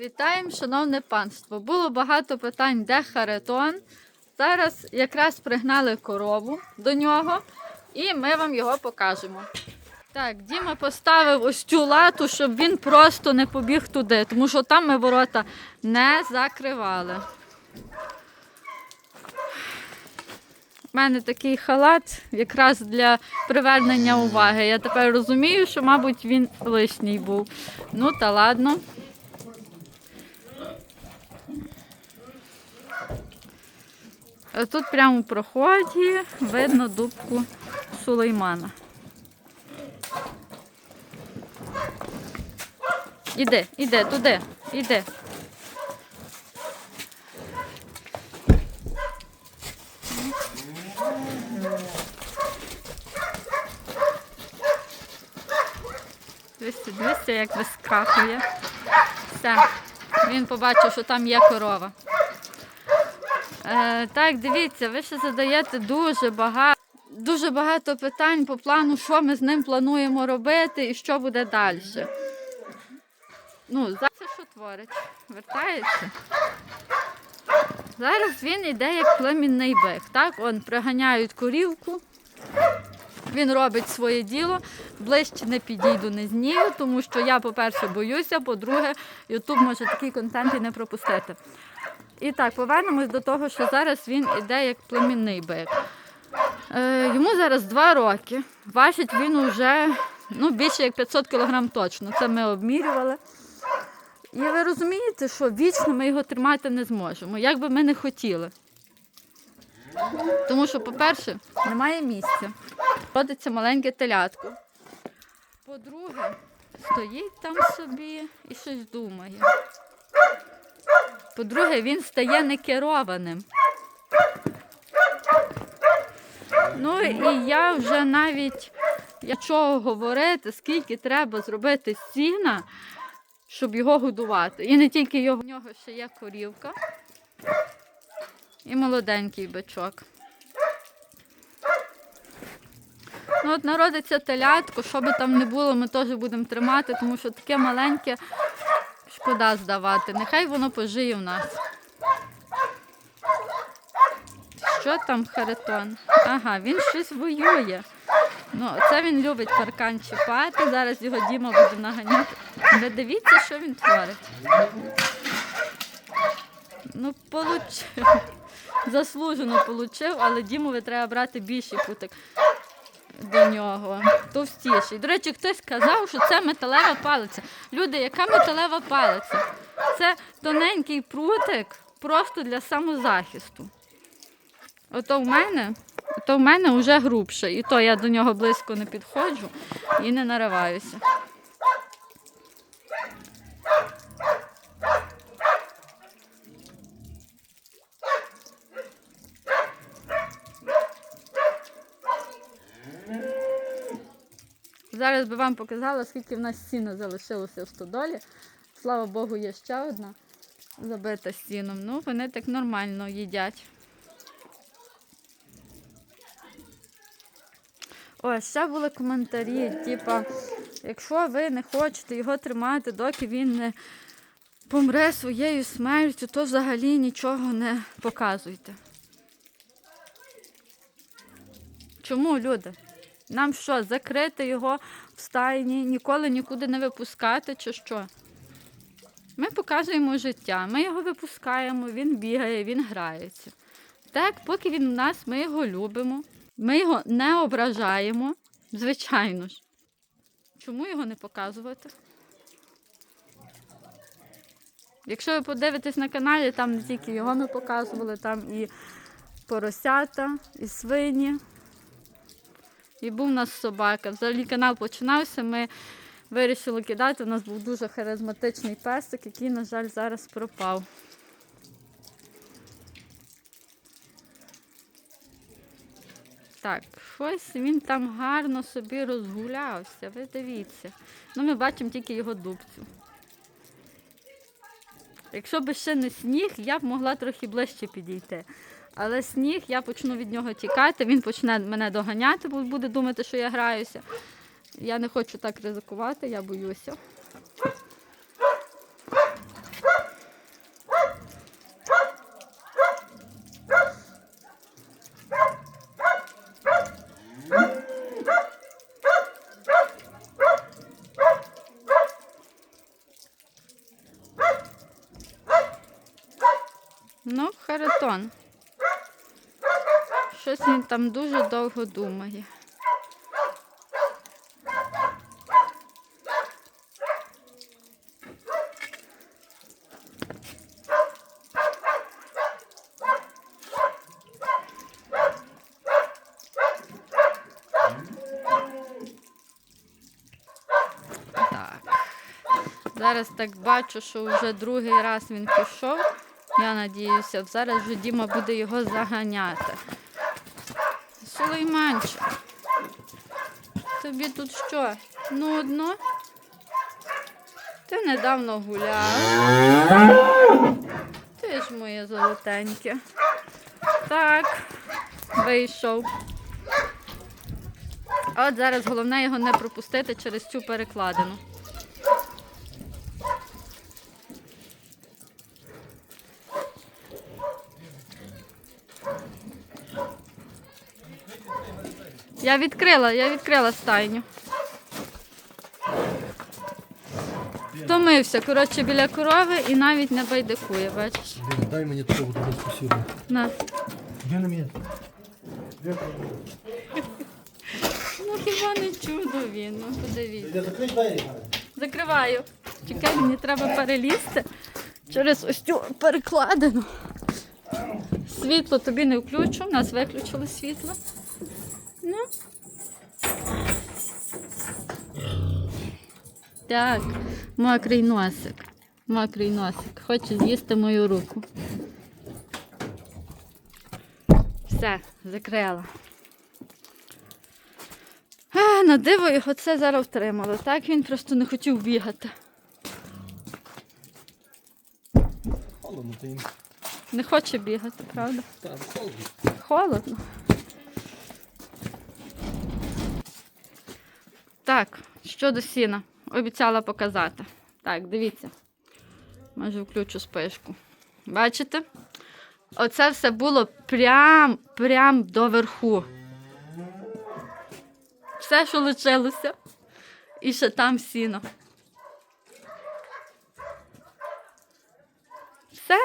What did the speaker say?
Вітаємо, шановне панство. Було багато питань, де Харитон. Зараз якраз пригнали корову до нього, і ми вам його покажемо. Так, Діма поставив ось цю лату, щоб він просто не побіг туди, тому що там ми ворота не закривали. У мене такий халат якраз для привернення уваги. Я тепер розумію, що, мабуть, він лишній був. Ну та ладно. Тут прямо у проході видно дубку Сулеймана. Іди, іди, туди, іди. Дивіться, дивіться, як вискакує. Все. Він побачив, що там є корова. Е, так, дивіться, ви ще задаєте дуже багато, дуже багато питань по плану, що ми з ним плануємо робити і що буде далі. Ну, зараз що творить? Вертається. Зараз він йде як племінний бик. Так, он приганяють корівку. Він робить своє діло. Ближче не підійду, не знію, тому що я, по-перше, боюся, по-друге, Ютуб може такий контент і не пропустити. І так, повернемось до того, що зараз він іде як племінний бик. Е, йому зараз два роки. Важить він уже ну, більше як 500 кг точно. Це ми обмірювали. І ви розумієте, що вічно ми його тримати не зможемо, як би ми не хотіли. Тому що, по-перше, немає місця. Родиться маленьке телятко. По-друге, стоїть там собі і щось думає. По-друге, він стає некерованим. Ну і я вже навіть, якщо говорити, скільки треба зробити сіна, щоб його годувати. І не тільки його, в нього ще є корівка і молоденький бичок. Ну от народиться телятко, що би там не було, ми теж будемо тримати, тому що таке маленьке шкода здавати. Нехай воно пожиє в нас. Що там Харитон? Ага, він щось воює. Ну, це він любить паркан чіпати. Зараз його Діма буде наганяти. Ви дивіться, що він творить. Ну, получив. Заслужено получив, але Дімові треба брати більший путик до нього. Товстіший. До речі, хтось казав, що це металева палиця. Люди, яка металева палиця? Це тоненький прутик просто для самозахисту. Ото в мене, ото в мене вже грубше. І то я до нього близько не підходжу і не нариваюся. Зараз би вам показала, скільки в нас сіна залишилося в стодолі. Слава Богу, є ще одна забита сіном. Ну, вони так нормально їдять. О, ще були коментарі, типа, якщо ви не хочете його тримати, доки він не помре своєю смертю, то взагалі нічого не показуйте. Чому, люди? Нам що, закрити його в стайні, ніколи нікуди не випускати, чи що? Ми показуємо життя, ми його випускаємо, він бігає, він грається. Так, поки він у нас, ми його любимо, ми його не ображаємо, звичайно ж. Чому його не показувати? Якщо ви подивитесь на каналі, там не тільки його ми показували, там і поросята, і свині. І був у нас собака. Взагалі канал починався, ми вирішили кидати. У нас був дуже харизматичний песик, який, на жаль, зараз пропав. Так, щось він там гарно собі розгулявся. Ви дивіться. Ну, ми бачимо тільки його дубцю. Якщо б ще не сніг, я б могла трохи ближче підійти. Але сніг, я почну від нього тікати, він почне мене доганяти, бо буде думати, що я граюся. Я не хочу так ризикувати, я боюся. Ну, харитон. Щось він там дуже довго думає. Зараз так бачу, що вже другий раз він пішов. Я надіюся, зараз вже Діма буде його заганяти. Сулейманчик, тобі тут що? Нудно? Ти недавно гуляв. Ти ж моє золотеньке. Так, вийшов. От зараз головне його не пропустити через цю перекладину. Я відкрила, я відкрила стайню. Втомився, коротше, біля корови і навіть не байдикує, бачиш? Блин, дай мне такого туда спасибо. На. Где на меня? Ну хіба не чудо він, ну подивіться. Я закрыть Закриваю. Чекай, мені треба перелізти через ось цю перекладину. Світло тобі не включу, нас виключили світло. Ну. Так, мокрий носик. Мокрий носик. Хоче з'їсти мою руку. Все, закрила. А, на диво його це зараз втримало. Так він просто не хотів бігати. Холодно-то. Не хоче бігати, правда? Там холодно. Холодно. Так, щодо сіна. Обіцяла показати. Так, дивіться. Може включу спишку. Бачите? Оце все було прям, прям до верху. Все, що лишилося. І ще там сіно. Все.